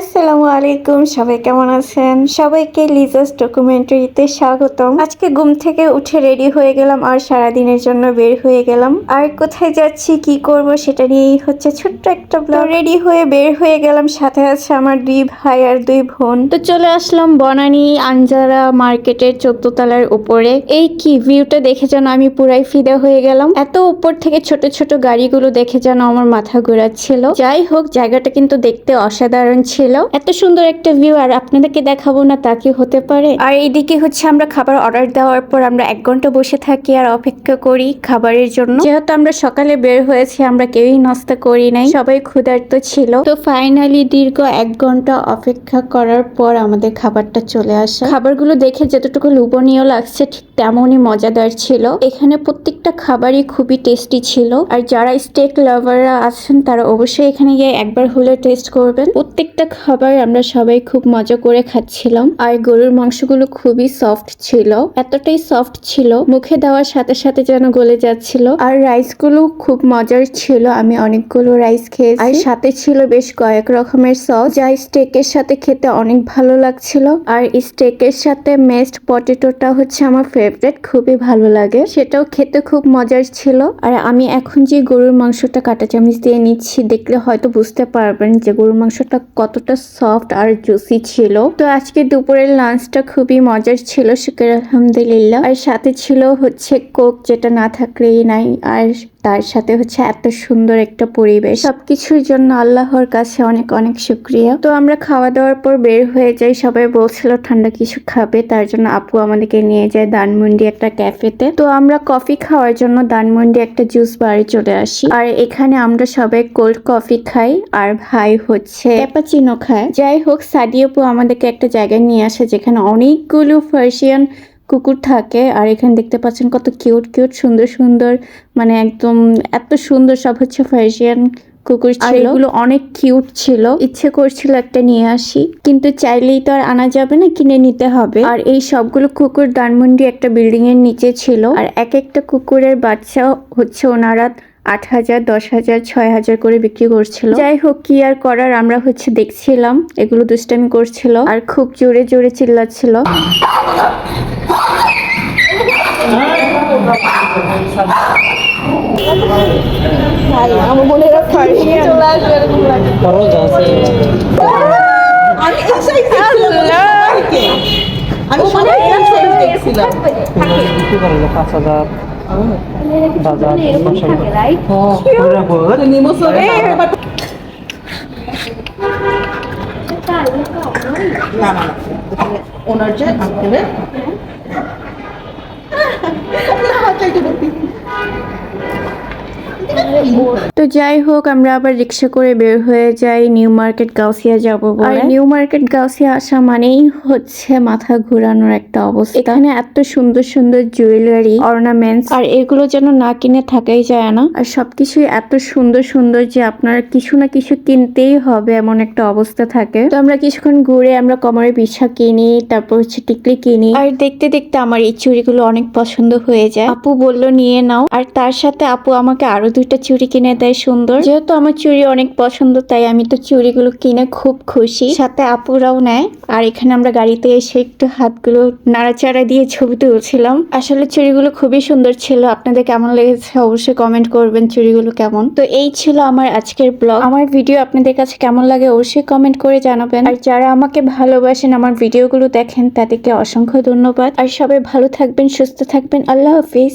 আসসালামু আলাইকুম, সবাই কেমন আছেন? সবাইকে লিজাস ডকুমেন্টারিতে স্বাগতম। আজকে ঘুম থেকে উঠে রেডি হয়ে গেলাম আর সারা দিনের জন্য বের হয়ে গেলাম। আর কোথায় যাচ্ছি, কি করব সেটা নিয়েই হচ্ছে ছোট্ট একটা ব্লগ রেডি হয়ে বের হয়ে গেলাম, সাথে আছে আমার দুই ভাই আর দুই বোন। তো চলে আসলাম বনানী আঞ্জারা মার্কেটের চোদ্দ তলার উপরে। এই কি ভিউটা দেখে যেন আমি পুরাই ফিদা হয়ে গেলাম। এত উপর থেকে ছোট ছোট গাড়িগুলো দেখে যেন আমার মাথা ঘোরাচ্ছিল। যাই হোক, জায়গাটা কিন্তু দেখতে অসাধারণ ছিল। এত সুন্দর একটা ভিউ আর আপনাদেরকে দেখাবো না তা কি হতে পারে। আর এইদিকে হচ্ছে আমরা খাবার অর্ডার দেওয়ার পর আমরা এক ঘণ্টা বসে থাকি আর অপেক্ষা করি খাবারের জন্য। যেহেতু আমরা সকালে বের হয়েছি আমরা কেউই নাস্তা করি নাই। সবাই ক্ষুধার্ত ছিল। তো ফাইনালি দীর্ঘ এক ঘণ্টা অপেক্ষা করার পর আমাদের খাবারটা চলে আসে। খাবারগুলো দেখে যতটুকু লোভনীয় লাগছে ঠিক তেমনই মজাদার ছিল। এখানে প্রত্যেকটা খাবারই খুবই টেস্টি ছিল। আর যারা স্টেক লাভাররা আছেন তারা অবশ্যই এখানে গিয়ে একবার হলে টেস্ট করবেন। প্রত্যেকটা খাবার আমরা সবাই খুব মজা করে খাচ্ছিলাম। আর গরুর মাংসগুলো খুবই সফট ছিল। এতটাই সফট ছিল, মুখে দেওয়ার সাথে সাথে যেন গলে যাচ্ছিল। আর রাইসগুলো খুব মজার ছিল। আমি অনেকগুলো রাইস খেয়েছি। আর সাথে ছিল বেশ কয়েক রকমের সস যা স্টেকের সাথে খেতে অনেক ভালো লাগছিল। আর স্টেকের সাথে মেস্ট পটেটোটা হচ্ছে আমার ফেভারিট খুবই ভালো লাগে। সেটাও খেতে খুব মজার ছিল। আর আমি এখন যে গরুর মাংসটা কাটা চামচ দিয়ে নিচ্ছি, দেখলে হয়তো বুঝতে পারবেন যে গরুর মাংসটা কতটা সফট আর জুসি ছিল। তো আজকে দুপুরের লাঞ্চটা খুবই মজার ছিল শুকের আলহামদুলিল্লাহ। আর সাথে ছিল হচ্ছে কোক যেটা না থাকলেই নাই। আর তার সাথে হচ্ছে এত সুন্দর একটা পরিবেশ। সবকিছুর জন্য আল্লাহর কাছে অনেক অনেক শুক্রিয়া। তো আমরা খাওয়া দাওয়ার পর বের হয়ে যাই। সবাই বলছিল, ঠান্ডা কিছু খাবে। তার জন্য আপু আমাদেরকে নিয়ে যায় দানমন্ডি একটা ক্যাফেতে। তো আমরা কফি খাওয়ার জন্য দানমন্ডি একটা জুস বারে চলে আসি। আর এখানে আমরা সবাই কোল্ড কফি খাই। আর ভাই হচ্ছে খায়। যাই হোক, সাদিয়াপু আমাদেরকে একটা জায়গায় নিয়ে আসে, যেখানে অনেকগুলো ফার্সিয়ান কুকুর থাকে আর এখানে দেখতে পাচ্ছেন কত কিউট কিউট সুন্দর সুন্দর মানে একদম এত সুন্দর সব হচ্ছে ফার্সিয়ান কুকুর ছিল। এগুলো অনেক কিউট ছিল। ইচ্ছে করছিল একটা নিয়ে আসি কিন্তু চাইলেই তো আর আনা যাবে না কিনে নিতে হবে। আর এই সবগুলো কুকুর দানমন্ডি একটা বিল্ডিং এর নিচে ছিল। আর এক একটা কুকুরের বাচ্চা হচ্ছে ওনারা আট হাজার দশ হাজার ছয় হাজার করে বিক্রি করছিল। যাই হোক কি আর করার? আমরা হচ্ছে দেখছিলাম এগুলো দুষ্টামি করছিল আর খুব জোরে জোরে চিল্লাচ্ছিল। ভাই আমার আমি পাঁচ হাজার। না না ওনার যে আঙ্কেলের না তো যাই হোক আমরা আবার রিক্সা করে বের হয়ে যাই নিউ মার্কেট গাউসিয়া যাব আর নিউ মার্কেট গাউসিয়া আসা মানেই হচ্ছে মাথা ঘোরানোর একটা অবস্থা। এখানে এত সুন্দর সুন্দর জুয়েলারি অর্নামেন্টস আর এগুলো যেন না কিনে থাকাই যায় না। আর সবকিছুই এত সুন্দর সুন্দর যে আপনার কিছু না কিছু কিনতেই হবে এমন একটা অবস্থা থাকে। তো আমরা কিছুক্ষণ ঘুরে আমরা কমরের বিছা কিনি তারপর হচ্ছে টিকলি কিনি। আর দেখতে দেখতে আমার এই চুড়িগুলো অনেক পছন্দ হয়ে যায়। আপু বলল নিয়ে নাও। আর তার সাথে আপু আমাকে আরও দুইটা চুড়ি কিনে দেয় সুন্দর। যেহেতু আমার চুড়ি অনেক পছন্দ, তাই আমি তো চুড়িগুলো কিনে খুব খুশি। সাথে আপুরাও নেয়। আর এখানে আমরা গাড়িতে এসে একটু হাতগুলো নাড়াচাড়া দিয়ে ছবি তুলছিলাম। আসলে চুড়িগুলো খুবই সুন্দর ছিল। আপনাদের কেমন লেগেছে অবশ্যই কমেন্ট করবেন চুড়িগুলো কেমন। তো এই ছিল আমার আজকের ব্লগ আমার ভিডিও আপনাদের কাছে কেমন লাগে অবশ্যই কমেন্ট করে জানাবেন। আর যারা আমাকে ভালোবাসেন, আমার ভিডিওগুলো দেখেন, তাদেরকে অসংখ্য ধন্যবাদ। আর সবাই ভালো থাকবেন, সুস্থ থাকবেন। আল্লাহ হাফিজ।